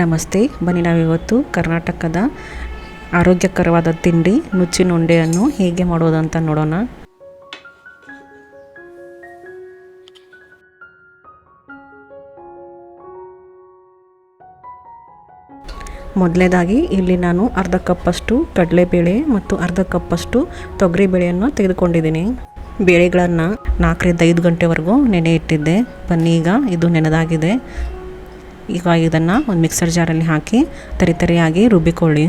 ನಮಸ್ತೆ. ಬನ್ನಿ ನಾವಿವತ್ತು ಕರ್ನಾಟಕದ ಆರೋಗ್ಯಕರವಾದ ತಿಂಡಿ ನುಚ್ಚಿನ ಉಂಡೆಯನ್ನು ಹೇಗೆ ಮಾಡೋದು ಅಂತ ನೋಡೋಣ. ಮೊದಲನೇದಾಗಿ ಇಲ್ಲಿ ನಾನು ಅರ್ಧ ಕಪ್ಪಷ್ಟು ಕಡಲೆಬೇಳೆ ಮತ್ತು ಅರ್ಧ ಕಪ್ಪಷ್ಟು ತೊಗರಿಬೇಳೆಯನ್ನು ತೆಗೆದುಕೊಂಡಿದ್ದೀನಿ. ಬೇಳೆಗಳನ್ನು ನಾಲ್ಕರಿಂದ ಐದು ಗಂಟೆವರೆಗೂ ನೆನೆ ಇಟ್ಟಿದ್ದೆ ಬನ್ನಿ ಈಗ ಇದು ನೆನೆದಾಗಿದೆ. ಈಗ ಇದನ್ನು ಒಂದು ಮಿಕ್ಸರ್ ಜಾರಲ್ಲಿ ಹಾಕಿ ತರಿತರಿಯಾಗಿ ರುಬ್ಬಿಕೊಳ್ಳಿ.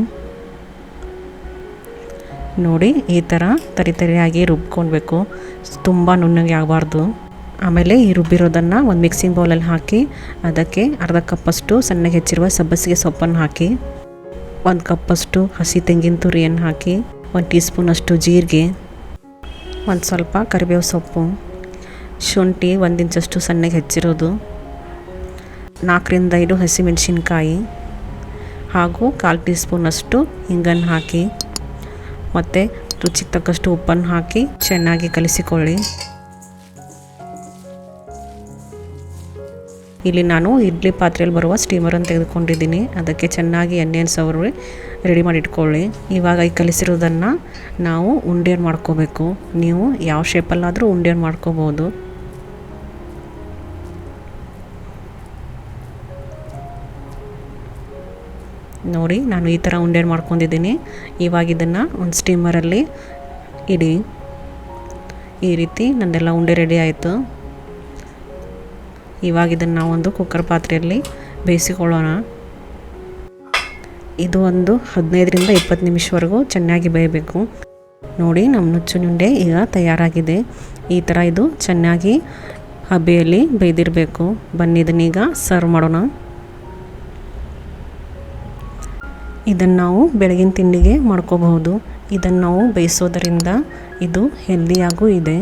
ನೋಡಿ, ಈ ಥರ ತರಿತರಿಯಾಗಿ ರುಬ್ಕೊಳ್ಬೇಕು ತುಂಬ ನುಣ್ಣಗೆ ಆಗಬಾರ್ದು. ಆಮೇಲೆ ಈ ರುಬ್ಬಿರೋದನ್ನು ಒಂದು ಮಿಕ್ಸಿಂಗ್ ಬೌಲಲ್ಲಿ ಹಾಕಿ ಅದಕ್ಕೆ ಅರ್ಧ ಕಪ್ಪಷ್ಟು ಸಣ್ಣಗೆ ಹೆಚ್ಚಿರುವ ಸಬ್ಬಸಿಗೆ ಸೊಪ್ಪನ್ನು ಹಾಕಿ, ಒಂದು ಕಪ್ಪಷ್ಟು ಹಸಿ ತೆಂಗಿನ ತುರಿಯನ್ನು ಹಾಕಿ, ಒಂದು ಟೀ ಸ್ಪೂನಷ್ಟು ಜೀರಿಗೆ, ಒಂದು ಸ್ವಲ್ಪ ಕರಿಬೇವು ಸೊಪ್ಪು, ಶುಂಠಿ ಒಂದು ಇಂಚಷ್ಟು ಸಣ್ಣಗೆ ಹೆಚ್ಚಿರೋದು. ನಾಲ್ಕರಿಂದ ಐದು ಹಸಿಮೆಣಸಿನ್ಕಾಯಿ ಹಾಗೂ ಕಾಲು ಟೀ ಸ್ಪೂನಷ್ಟು ಹಿಂಗನ್ನು ಹಾಕಿ ಮತ್ತು ರುಚಿಗೆ ತಕ್ಕಷ್ಟು ಉಪ್ಪನ್ನು ಹಾಕಿ ಚೆನ್ನಾಗಿ ಕಲಿಸಿಕೊಳ್ಳಿ. ಇಲ್ಲಿ ನಾನು ಇಡ್ಲಿ ಪಾತ್ರೆಯಲ್ಲಿ ಬರುವ ಸ್ಟೀಮರನ್ನು ತೆಗೆದುಕೊಂಡಿದ್ದೀನಿ. ಅದಕ್ಕೆ ಚೆನ್ನಾಗಿ ಎಣ್ಣೆಯನ್ನು ಸವರಿ ರೆಡಿ ಮಾಡಿ ಇಟ್ಕೊಳ್ಳಿ ಇವಾಗ ಈ ಕಲಿಸಿರೋದನ್ನು ನಾವು ಉಂಡೆಯನ್ನು ಮಾಡ್ಕೋಬೇಕು. ನೀವು ಯಾವ ಶೇಪಲ್ಲಾದರೂ ಉಂಡೆಯನ್ನು ಮಾಡ್ಕೋಬೋದು. ನೋಡಿ, ನಾನು ಈ ಥರ ಉಂಡೆ ಮಾಡ್ಕೊಂಡಿದ್ದೀನಿ. ಇವಾಗ ಇದನ್ನು ಒಂದು ಸ್ಟೀಮರಲ್ಲಿ ಇಡಿ. ಈ ರೀತಿ ನಂದೆಲ್ಲ ಉಂಡೆ ರೆಡಿ ಆಯಿತು. ಇವಾಗ ಇದನ್ನು ನಾವೊಂದು ಕುಕ್ಕರ್ ಪಾತ್ರೆಯಲ್ಲಿ ಬೇಯಿಸಿಕೊಳ್ಳೋಣ. ಇದು ಒಂದು ಹದಿನೈದರಿಂದ ಇಪ್ಪತ್ತು ನಿಮಿಷವರೆಗೂ ಚೆನ್ನಾಗಿ ಬೇಯಬೇಕು. ನೋಡಿ, ನಮ್ಮ ನುಚ್ಚುನುಂಡೆ ಈಗ ತಯಾರಾಗಿದೆ. ಈ ಥರ ಇದು ಚೆನ್ನಾಗಿ ಹಬೆಯಲ್ಲಿ ಬೇಯ್ದಿರಬೇಕು. ಬನ್ನಿ, ಇದನ್ನೀಗ ಸರ್ವ್ ಮಾಡೋಣ. ಇದನ್ನು ನಾವು ಬೆಳಗಿನ ತಿಂಡಿಗೆ ಮಾಡ್ಕೋಬಹುದು. ಇದನ್ನು ನಾವು ಬೇಯಿಸೋದರಿಂದ ಇದು ಹೆಲ್ದಿಯಾಗೂ ಇದೆ.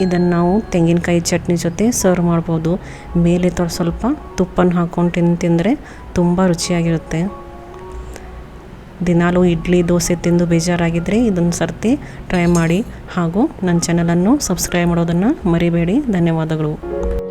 ಇದನ್ನು ನಾವು ತೆಂಗಿನಕಾಯಿ ಚಟ್ನಿ ಜೊತೆ ಸರ್ವ್ ಮಾಡ್ಬೋದು. ಮೇಲೆ ತೊ ಸ್ವಲ್ಪ ತುಪ್ಪನ ಹಾಕ್ಕೊಂಡು ತಿಂದು ತಿಂದರೆ ತುಂಬ ರುಚಿಯಾಗಿರುತ್ತೆ. ದಿನಾಲೂ ಇಡ್ಲಿ, ದೋಸೆ ತಿಂದು ಬೇಜಾರಾಗಿದ್ದರೆ ಇದನ್ನು ಸರ್ತಿ ಟ್ರೈ ಮಾಡಿ ಹಾಗೂ ನನ್ನ ಚಾನಲನ್ನು ಸಬ್ಸ್ಕ್ರೈಬ್ ಮಾಡೋದನ್ನು ಮರಿಬೇಡಿ. ಧನ್ಯವಾದಗಳು.